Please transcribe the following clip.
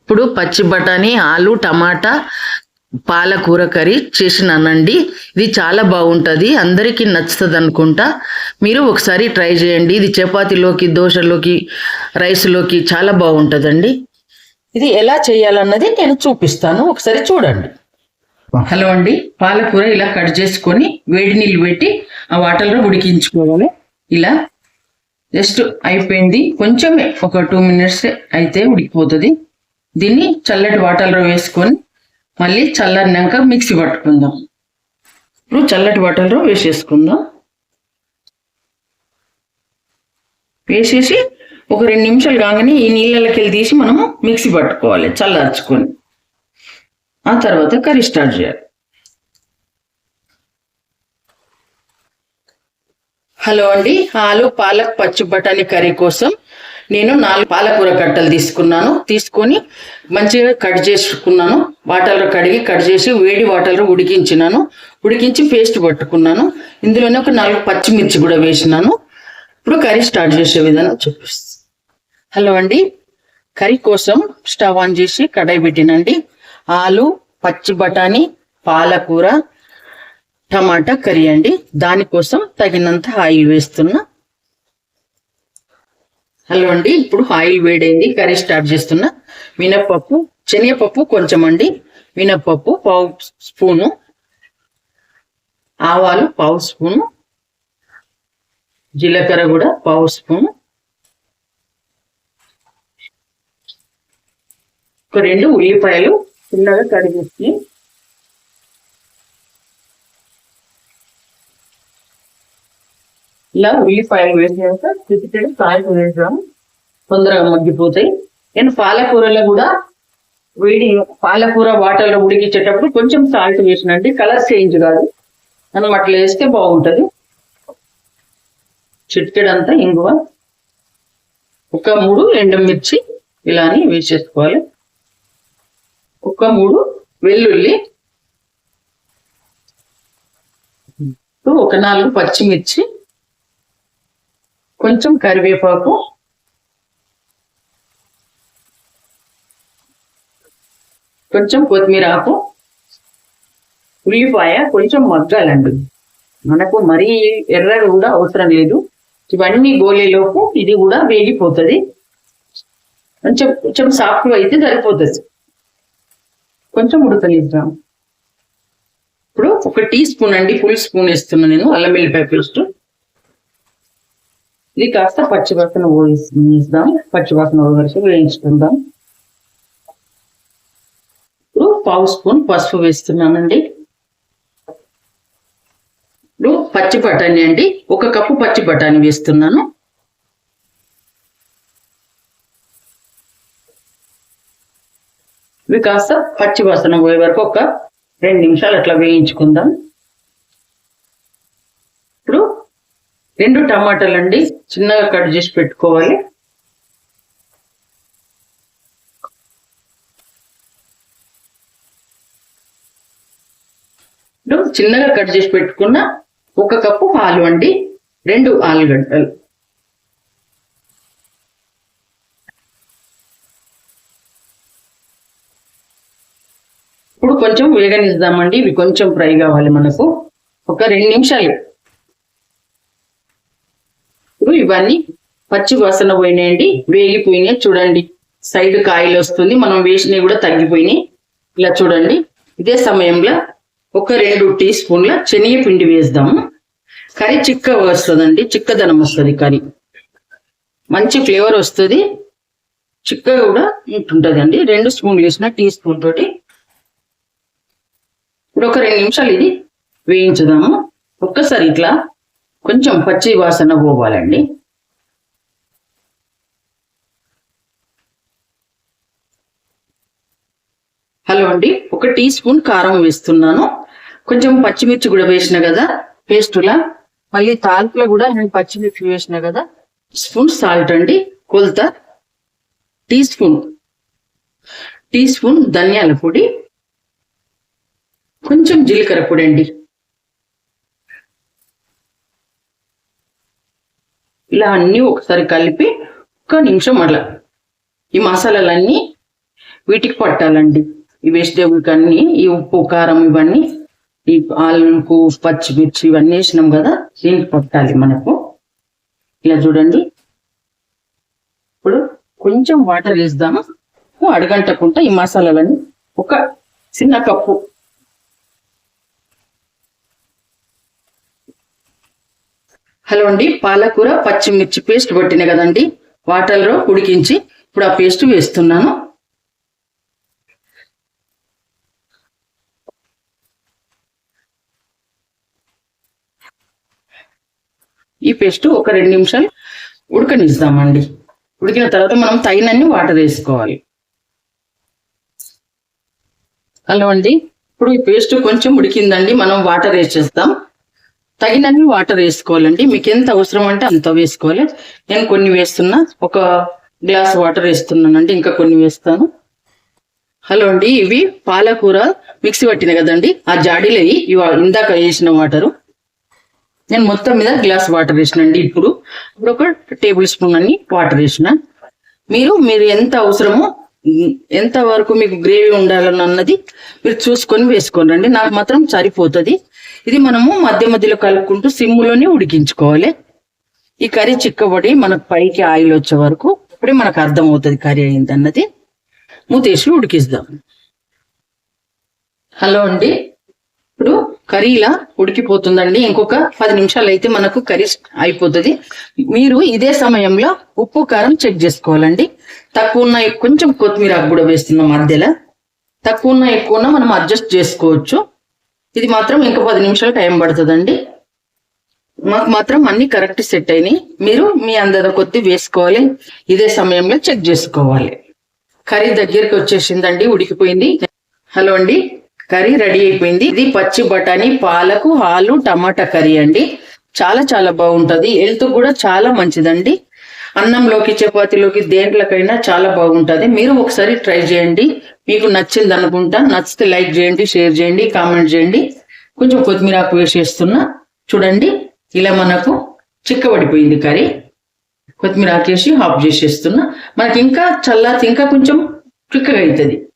ఇప్పుడు పచ్చి బఠానీ ఆలు టమాటా పాలకూర కర్రీ చేసినానండి. ఇది చాలా బాగుంటుంది. అందరికీ నచ్చుతుంది అనుకుంటా మీరు ఒకసారి ట్రై చేయండి. ఇది చపాతీలోకి దోశలోకి రైస్లోకి చాలా బాగుంటుందండి. ఇది ఎలా చేయాలన్నది నేను చూపిస్తాను. ఒకసారి చూడండి. హలో అండి. పాలకూర ఇలా కట్ చేసుకొని వేడి నీళ్ళు పెట్టి ఆ వాటర్లో ఉడికించుకోవాలి. ఇలా జస్ట్ అయిపోయింది. కొంచెమే ఒక టూ మినిట్స్ అయితే ఉడికిపోతుంది. దీన్ని చల్లటి వాటర్లో వేసుకొని మళ్ళీ చల్లరినాక మిక్సీ పట్టుకుందాం. ఇప్పుడు చల్లటి వాటర్లో వేసేసుకుందాం. వేసేసి ఒక రెండు నిమిషాలు కాగానే ఈ నీళ్ళకి వెళ్ళి తీసి మనము మిక్సీ పట్టుకోవాలి చల్లార్చుకొని. ఆ తర్వాత కర్రీ స్టార్ట్ చేయాలి. హలో అండి. ఆలు పాలక్ పచ్చి బఠానీ కర్రీ కోసం నేను నాలుగు పాలకూర కట్టలు తీసుకున్నాను. తీసుకొని మంచిగా కట్ చేసుకున్నాను. వాటర్లో కడిగి కట్ చేసి వేడి వాటర్లో ఉడికించినాను. ఉడికించి పేస్ట్ పట్టుకున్నాను. ఇందులోనే ఒక నాలుగు పచ్చిమిర్చి కూడా వేసినాను. ఇప్పుడు కర్రీ స్టార్ట్ చేసే విధానం చూపిస్తాను హలో అండి. కర్రీ కోసం స్టవ్ ఆన్ చేసి కడాయి పెట్టినండి. ఆలు పచ్చి బఠానీ పాలకూర టమాటా కర్రీ అండి. దానికోసం తగినంత ఆయిల్ వేస్తున్నా. హలో అండి ఇప్పుడు ఆయిల్ వేడైంది కర్రీ స్టార్ట్ చేస్తున్నా. మినప్పప్పు శనగపప్పు కొంచెం అండి. మినప్పప్పు పావు స్పూను. ఆవాలు పావు స్పూను. జీలకర్ర కూడా పావు స్పూను. ఒక రెండు ఉల్లిపాయలు చిన్నగా కడిగేసి ఇలా ఉల్లిపాయలు వేసాక చిటికెడు కాయలు వేసాం తొందరగా మగ్గిపోతాయి. నేను పాలకూరలో కూడా వేడి పాలకూర వాటర్లో ఉడికించేటప్పుడు కొంచెం సాల్ట్ వేసినండి కలర్ చేంజ్ కాదు. మనం అట్లా వేస్తే బాగుంటుంది. చిట్కెడంతా ఇంగువ. ఒక మూడు ఎండుమిర్చి ఇలాని వేసేసుకోవాలి. ఒక మూడు వెల్లుల్లి. ఒక నాలుగు పచ్చిమిర్చి. కొంచెం కరివేపాకు. కొంచెం కొత్తిమీర ఆకు. ఉల్లిపాయ కొంచెం మగ్గాలండి. మనకు మరీ ఎర్రగా కూడా అవసరం లేదు. ఇవన్నీ గోలేలోపు ఇది కూడా వేగిపోతుంది. కొంచెం కొంచెం సాఫ్ట్ అయితే సరిపోతుంది. కొంచెం ఉడకనిద్దాం. ఇప్పుడు ఒక టీ స్పూన్ అండి ఫుల్ స్పూన్ వేస్తున్నాను నేను అల్లం వెల్లిపాయ పేస్ట్. ఇది కాస్త పచ్చివాసన వేద్దాం పచ్చివాసన వరకు వేయించుకుందాం. ఇప్పుడు పావు స్పూన్ పసుపు వేస్తున్నానండి. ఇప్పుడు పచ్చి బఠానీ అండి. ఒక కప్పు పచ్చి బఠానీ వేస్తున్నాను. ఇవి కాస్త పచ్చి వాసన పోయే వరకు ఒక రెండు నిమిషాలు అట్లా వేయించుకుందాం ఇప్పుడు రెండు టమాటాలు అండి చిన్నగా కట్ చేసి పెట్టుకోవాలి. చిన్నగా కట్ చేసి పెట్టుకున్న ఒక కప్పు పాలు అండి. రెండు ఆలుగడ్డలు. ఇప్పుడు కొంచెం వేగనిద్దామండి. ఇవి కొంచెం ఫ్రై కావాలి మనకు. ఒక రెండు నిమిషాలు ఇప్పుడు ఇవన్నీ పచ్చి వాసన పోయినాయండి వేగిపోయినాయి. చూడండి సైడ్ కాయలు వస్తుంది. మనం వేసినవి కూడా తగ్గిపోయినాయి. ఇలా చూడండి ఇదే సమయంలో ఒక రెండు టీ స్పూన్ల శనగపిండి వేస్తాము కర్రీ చిక్కగా వస్తుందండి చిక్కదనం వస్తుంది కర్రీ. మంచి ఫ్లేవర్ వస్తుంది. చిక్కగా కూడా ఉంటుంటుంది అండి రెండు స్పూన్లు వేసిన టీ స్పూన్ తోటి. ఇప్పుడు ఒక రెండు నిమిషాలు ఇది వేయించుదాము. ఒక్కసారి ఇట్లా కొంచెం పచ్చి వాసన పోవాలండి. హలో అండి. ఒక టీ స్పూన్ కారం వేస్తున్నాను. కొంచెం పచ్చిమిర్చి కూడా వేసిన కదా పేస్టులా మళ్ళీ తాల్పులో కూడా నేను పచ్చిమిర్చి వేసిన కదా స్పూన్ సాల్ట్ అండి కొలత. టీ స్పూన్ టీ స్పూన్ ధనియాల పొడి. కొంచెం జీలకర్ర పొడి అండి. ఇలా అన్నీ ఒకసారి కలిపి ఒక నిమిషం అలా ఈ మసాలాలన్నీ వీటికి పట్టాలండి. ఈ వెజిటేబుల్ అన్ని ఈ ఉప్పు కారం ఇవన్నీ ఈ ఆలుకు పచ్చిమిర్చి ఇవన్నీ వేసినాం కదా దీనికి పట్టాలి మనకు. ఇలా చూడండి. ఇప్పుడు కొంచెం వాటర్ వేద్దాము? అడగంటకుండా ఈ మసాలాలన్నీ. ఒక చిన్న కప్పు. హలో అండి పాలకూర పచ్చిమిర్చి పేస్ట్ పట్టిన కదండి వాటర్లో ఉడికించి ఇప్పుడు ఆ పేస్ట్ వేస్తున్నాను. ఈ పేస్ట్ ఒక రెండు నిమిషాలు ఉడకనిస్తామండి. ఉడికిన తర్వాత మనం తగినన్ని వాటర్ వేసుకోవాలి. హలో అండి ఇప్పుడు ఈ పేస్ట్ కొంచెం ఉడికిందండి. మనం వాటర్ వేసేస్తాం తగినన్ని వాటర్ వేసుకోవాలండి. మీకు ఎంత అవసరం అంటే అంత వేసుకోవాలి. నేను కొన్ని వేస్తున్నా. ఒక గ్లాస్ వాటర్ వేస్తున్నానండి. ఇంకా కొన్ని వేస్తాను. హలో అండి. ఇవి పాలకూర మిక్సీ పట్టిన కదండి. ఆ జాడీలో ఇవి ఇందాక వేసిన వాటరు. నేను మొత్తం మీద గ్లాస్ వాటర్ వేసినండి ఇప్పుడు. ఇప్పుడు ఒక టేబుల్ స్పూన్ అని వాటర్ వేసిన. మీరు మీరు ఎంత అవసరమో ఎంత వరకు మీకు గ్రేవీ ఉండాలని అన్నది మీరు చూసుకొని వేసుకోనండి నాకు మాత్రం సరిపోతుంది. ఇది మనము మధ్య మధ్యలో కలుపుకుంటూ సిమ్ములోనే ఉడికించుకోవాలి. ఈ కర్రీ చిక్కబడి మనకు పైకి ఆయిల్ వచ్చే వరకు అప్పుడే మనకు అర్థం అవుతుంది కర్రీ అయింది అన్నది. మూతేసి ఉడికిస్తాం హలో అండి. ఇప్పుడు కర్రీ ఇలా ఉడికిపోతుందండి. ఇంకొక పది నిమిషాలు అయితే మనకు కర్రీ అయిపోతుంది. మీరు ఇదే సమయంలో ఉప్పు కారం చెక్ చేసుకోవాలండి. తక్కువ ఉన్న కొంచెం కొత్తిమీర కూడా వేస్తున్నాం మధ్యలో. తక్కువ ఉన్న ఎక్కువ ఉన్న మనం అడ్జస్ట్ చేసుకోవచ్చు. ఇది మాత్రం ఇంకా పది నిమిషాలు టైం పడుతుందండి. మాకు మాత్రం అన్ని కరెక్ట్ సెట్ అయినాయి. మీరు మీ అందరి కొద్ది వేసుకోవాలి. ఇదే సమయంలో చెక్ చేసుకోవాలి. కర్రీ దగ్గరికి వచ్చేసిందండి ఉడికిపోయింది. హలో అండి. కర్రీ రెడీ అయిపోయింది. ఇది పచ్చి బఠానీ పాలకు ఆలు టమాటా కర్రీ అండి. చాలా చాలా బాగుంటుంది. హెల్త్ కూడా చాలా మంచిదండి. అన్నంలోకి చపాతీలోకి దేంట్లోకైనా చాలా బాగుంటుంది. మీరు ఒకసారి ట్రై చేయండి. మీకు నచ్చింది అనుకుంటా. నచ్చితే లైక్ చేయండి షేర్ చేయండి కామెంట్ చేయండి. కొంచెం కొత్తిమీర ఆకు వేసేస్తున్నా చూడండి ఇలా మనకు చిక్కబడిపోయింది కర్రీ. కొత్తిమీర ఆకేసి ఆఫ్ చేసేస్తున్నా మనకి ఇంకా చల్లారితే ఇంకా కొంచెం చిక్కగా అవుతుంది.